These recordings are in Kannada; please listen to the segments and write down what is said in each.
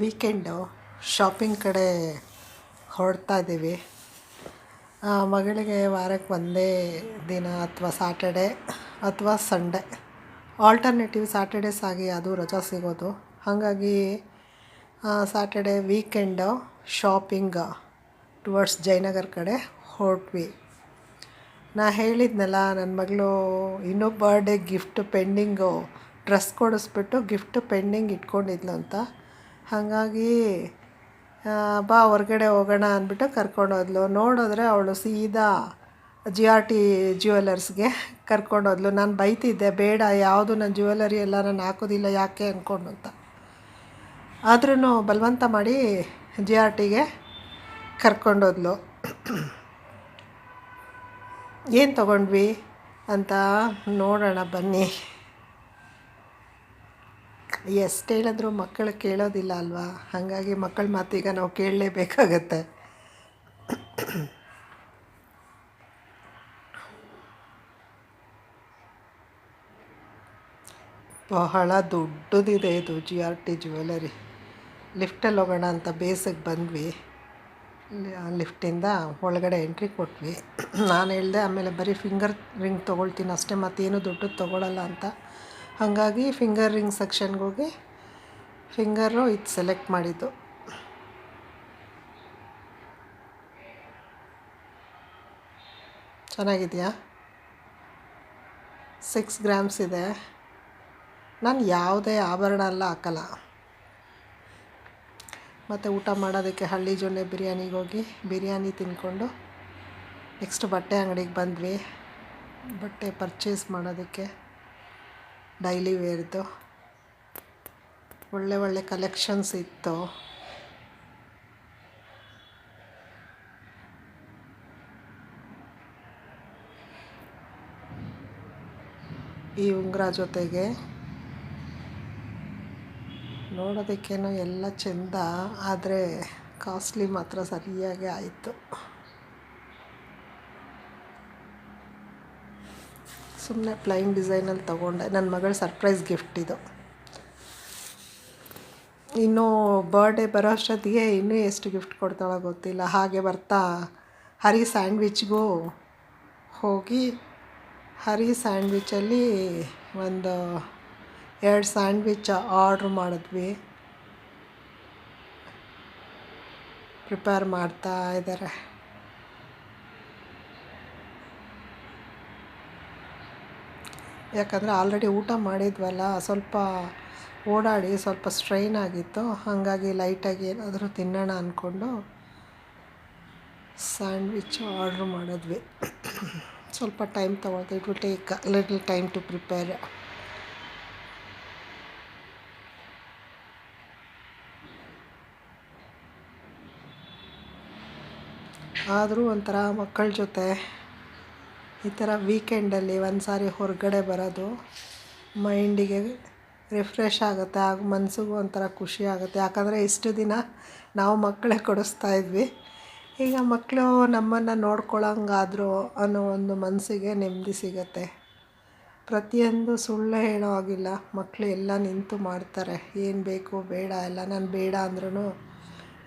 ವೀಕೆಂಡು ಶಾಪಿಂಗ್ ಕಡೆ ಹೊರಡ್ತಾ ಇದ್ದೀವಿ. ಮಗಳಿಗೆ ವಾರಕ್ಕೆ ಒಂದೇ ದಿನ ಅಥವಾ ಸಾಟರ್ಡೆ ಅಥವಾ ಸಂಡೇ ಆಲ್ಟರ್ನೇಟಿವ್ ಸ್ಯಾಟರ್ಡೇಸ್ ಆಗಿ ಅದು ರಜಾ ಸಿಗೋದು. ಹಾಗಾಗಿ Saturday weekend shopping towards Jayanagar ಕಡೆ ಹೊರಟ್ವಿ. ನಾ ಹೇಳಿದ್ನಲ್ಲ ನನ್ನ ಮಗಳು ಇನ್ನೂ ಬರ್ಡೇ ಗಿಫ್ಟ್ ಪೆಂಡಿಂಗು ಡ್ರೆಸ್ ಕೊಡಿಸ್ಬಿಟ್ಟು ಗಿಫ್ಟ್ ಪೆಂಡಿಂಗ್ ಇಟ್ಕೊಂಡಿದ್ಲು ಅಂತ. ಹಾಗಾಗಿ ಬಾ ಹೊರ್ಗಡೆ ಹೋಗೋಣ ಅಂದ್ಬಿಟ್ಟು ಕರ್ಕೊಂಡೋದ್ಲು. ನೋಡಿದ್ರೆ ಅವಳು ಸೀದಾ ಜಿ ಆರ್ ಟಿ ಜ್ಯುವೆಲರ್ಸ್ಗೆ ಕರ್ಕೊಂಡೋದ್ಲು. ನಾನು ಬೈತಿದ್ದೆ, ಬೇಡ, ಯಾವುದು ನನ್ನ ಜ್ಯುವೆಲರಿ ಎಲ್ಲ ನಾನು ಹಾಕೋದಿಲ್ಲ, ಯಾಕೆ ಅಂದ್ಕೊಂಡು ಅಂತ. ಆದ್ರೂ ಬಲವಂತ ಮಾಡಿ ಜಿ ಆರ್ ಟಿಗೆ ಕರ್ಕೊಂಡೋದ್ಲು. ಏನು ತೊಗೊಂಡ್ವಿ ಅಂತ ನೋಡೋಣ ಬನ್ನಿ. ಎಷ್ಟು ಹೇಳಿದ್ರು ಮಕ್ಕಳು ಕೇಳೋದಿಲ್ಲ ಅಲ್ವಾ? ಹಾಗಾಗಿ ಮಕ್ಕಳ ಮಾತೀಗ ನಾವು ಕೇಳಲೇಬೇಕಾಗತ್ತೆ. ಬಹಳ ದೊಡ್ಡದಿದೆ ಇದು ಜಿ ಆರ್ ಟಿ ಜ್ಯುವೆಲರಿ ಲಿಫ್ಟಲ್ಲಿ ಹೋಗೋಣ ಅಂತ ಬೇಸಿಗೆ ಬಂದ್ವಿ. ಲಿಫ್ಟಿಂದ ಒಳಗಡೆ ಎಂಟ್ರಿ ಕೊಟ್ವಿ. ನಾನು ಹೇಳಿದೆ ಆಮೇಲೆ ಬರೀ ಫಿಂಗರ್ ರಿಂಗ್ ತೊಗೊಳ್ತೀನಿ ಅಷ್ಟೇ, ಮತ್ತೇನು ದುಡ್ಡು ತೊಗೊಳಲ್ಲ ಅಂತ. ಹಾಗಾಗಿ ಫಿಂಗರ್ ರಿಂಗ್ ಸೆಕ್ಷನ್ಗೆ ಹೋಗಿ ಫಿಂಗರು ಇದು ಸೆಲೆಕ್ಟ್ ಮಾಡಿದ್ದು. ಚೆನ್ನಾಗಿದೆಯಾ? ಸಿಕ್ಸ್ ಗ್ರಾಮ್ಸ್ ಇದೆ. ನಾನು ಯಾವುದೇ ಆಭರಣ ಎಲ್ಲ ಹಾಕಲ್ಲ. ಮತ್ತು ಊಟ ಮಾಡೋದಕ್ಕೆ ಹಳ್ಳಿ ಜೊನ್ನೆ ಬಿರಿಯಾನಿಗೆ ಹೋಗಿ ಬಿರಿಯಾನಿ ತಿನ್ಕೊಂಡು ನೆಕ್ಸ್ಟ್ ಬಟ್ಟೆ ಅಂಗಡಿಗೆ ಬಂದ್ವಿ. ಬಟ್ಟೆ ಪರ್ಚೇಸ್ ಮಾಡೋದಕ್ಕೆ. ಡೈಲಿ ವೇರ್ದು. ಒಳ್ಳೆ ಒಳ್ಳೆ ಕಲೆಕ್ಷನ್ಸ್ ಇತ್ತು. ಈ ಉಂಗುರ ಜೊತೆಗೆ ನೋಡೋದಕ್ಕೇನೋ ಎಲ್ಲ ಚೆಂದ, ಆದರೆ ಕಾಸ್ಟ್ಲಿ ಮಾತ್ರ ಸರಿಯಾಗಿ ಆಯಿತು. ಸುಮ್ಮನೆ ಪ್ಲೈನ್ ಡಿಸೈನಲ್ಲಿ ತೊಗೊಂಡೆ. ನನ್ನ ಮಗಳ ಸರ್ಪ್ರೈಸ್ ಗಿಫ್ಟ್ ಇದು. ಇನ್ನೂ ಬರ್ಡೇ ಬರೋ ಅಷ್ಟೊತ್ತಿಗೆ ಇನ್ನೂ ಎಷ್ಟು ಗಿಫ್ಟ್ ಕೊಡ್ತಾಳೋ ಗೊತ್ತಿಲ್ಲ. ಹಾಗೆ ಬರ್ತಾ ಹರಿ ಸ್ಯಾಂಡ್ವಿಚ್ಗೂ ಹೋಗಿ ಹರಿ ಸ್ಯಾಂಡ್ವಿಚಲ್ಲಿ ಒಂದು ಎರಡು ಸ್ಯಾಂಡ್ವಿಚ್ ಆರ್ಡ್ರ್ ಮಾಡಿದ್ವಿ. ಪ್ರಿಪೇರ್ ಮಾಡ್ತಾ ಇದ್ದಾರೆ ಯಾಕಂದರೆ ಆಲ್ರೆಡಿ ಊಟ ಮಾಡಿದ್ವಲ್ಲ, ಸ್ವಲ್ಪ ಓಡಾಡಿ ಸ್ವಲ್ಪ ಸ್ಟ್ರೈನ್ ಆಗಿತ್ತು. ಹಾಗಾಗಿ ಲೈಟಾಗಿ ಏನಾದರೂ ತಿನ್ನೋಣ ಅಂದ್ಕೊಂಡು ಸ್ಯಾಂಡ್ವಿಚ್ ಆರ್ಡ್ರ್ ಮಾಡಿದ್ವಿ. ಸ್ವಲ್ಪ time ತೊಗೊಳ್ತು it will take little time to prepare ಆದರೂ ಒಂಥರ ಮಕ್ಕಳ ಜೊತೆ ಈ ಥರ ವೀಕೆಂಡಲ್ಲಿ ಒಂದು ಸಾರಿ ಹೊರಗಡೆ ಬರೋದು ಮೈಂಡಿಗೆ ರಿಫ್ರೆಶ್ ಆಗುತ್ತೆ, ಆಗ ಮನಸ್ಸಿಗೂ ಒಂಥರ ಖುಷಿ ಆಗುತ್ತೆ. ಯಾಕಂದರೆ ಇಷ್ಟು ದಿನ ನಾವು ಮಕ್ಕಳೇ ಕೊಡಿಸ್ತಾ ಇದ್ವಿ. ಈಗ ಮಕ್ಕಳು ನಮ್ಮನ್ನು ನೋಡ್ಕೊಳ್ಳೋಂಗಾದ್ರು ಅನ್ನೋ ಒಂದು ಮನಸ್ಸಿಗೆ ನೆಮ್ಮದಿ ಸಿಗತ್ತೆ. ಪ್ರತಿಯೊಂದು ಸುಳ್ಳು ಹೇಳೋ ಹಾಗಿಲ್ಲ. ಮಕ್ಕಳು ಎಲ್ಲ ನಿಂತು ಮಾಡ್ತಾರೆ. ಏನು ಬೇಕು, ಬೇಡ, ಎಲ್ಲ. ನಾನು ಬೇಡ ಅಂದ್ರೂ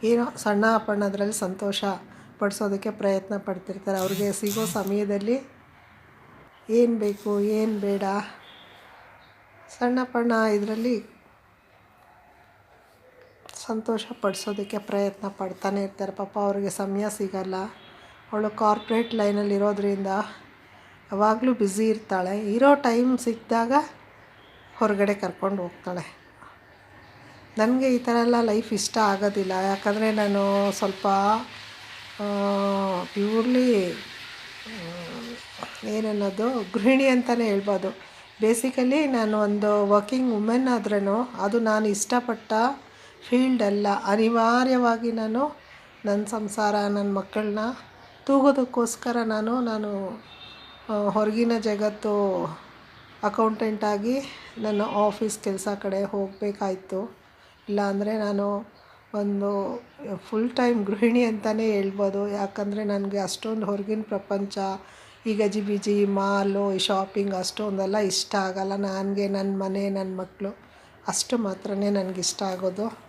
ಏನೋ ಸಣ್ಣ ಪಣ್ಣದ್ರಲ್ಲಿ ಸಂತೋಷ ಪಡಿಸೋದಕ್ಕೆ ಪ್ರಯತ್ನ ಪಡ್ತಿರ್ತಾರೆ. ಅವ್ರಿಗೆ ಸಿಗೋ ಸಮಯದಲ್ಲಿ ಏನು ಬೇಕು, ಏನು ಬೇಡ. ಸಣ್ಣ ಪಣ್ಣ ಇದರಲ್ಲಿ ಸಂತೋಷ ಪಡಿಸೋದಕ್ಕೆ ಪ್ರಯತ್ನ ಪಡ್ತಾನೆ ಇರ್ತಾರೆ. ಪಾಪ ಅವ್ರಿಗೆ ಸಮಯ ಸಿಗಲ್ಲ. ಅವಳು ಕಾರ್ಪೊರೇಟ್ ಲೈನಲ್ಲಿ ಇರೋದ್ರಿಂದ ಯಾವಾಗಲೂ ಬ್ಯುಸಿ ಇರ್ತಾಳೆ. ಇರೋ ಟೈಮ್ ಸಿಕ್ಕಿದಾಗ ಹೊರಗಡೆ ಕರ್ಕೊಂಡು ಹೋಗ್ತಾಳೆ. ನನಗೆ ಈ ಥರ ಎಲ್ಲ ಲೈಫ್ ಇಷ್ಟ ಆಗೋದಿಲ್ಲ. ಯಾಕಂದರೆ ನಾನು ಸ್ವಲ್ಪ ಪ್ಯೂರ್ಲಿ ಏನನ್ನೋದು ಗೃಹಿಣಿ ಅಂತಲೇ ಹೇಳ್ಬೋದು. ಬೇಸಿಕಲಿ ನಾನು ಒಂದು ವರ್ಕಿಂಗ್ ವುಮೆನ್ ಆದ್ರೂ ಅದು ನಾನು ಇಷ್ಟಪಟ್ಟ ಫೀಲ್ಡ್ ಅಲ್ಲ. ಅನಿವಾರ್ಯವಾಗಿ ನಾನು ನನ್ನ ಸಂಸಾರ ನನ್ನ ಮಕ್ಕಳನ್ನ ತೂಗೋದಕ್ಕೋಸ್ಕರ ನಾನು ನಾನು ಹೊರಗಿನ ಜಗತ್ತು ಅಕೌಂಟೆಂಟಾಗಿ ನನ್ನ ಆಫೀಸ್ ಕೆಲಸ ಕಡೆ ಹೋಗಬೇಕಾಯ್ತು. ಇಲ್ಲಾಂದರೆ ನಾನು ಒಂದು ಫುಲ್ ಟೈಮ್ ಗೃಹಿಣಿ ಅಂತಲೇ ಹೇಳ್ಬೋದು. ಯಾಕಂದರೆ ನನಗೆ ಅಷ್ಟೊಂದು ಹೊರಗಿನ ಪ್ರಪಂಚ ಈ ಗಜಿಬಿಜಿ ಮಾಲು, ಈ ಶಾಪಿಂಗ್ ಅಷ್ಟೊಂದೆಲ್ಲ ಇಷ್ಟ ಆಗಲ್ಲ. ನನಗೆ ನನ್ನ ಮನೆ ನನ್ನ ಮಕ್ಕಳು ಅಷ್ಟು ಮಾತ್ರನೇ ನನಗಿಷ್ಟ ಆಗೋದು.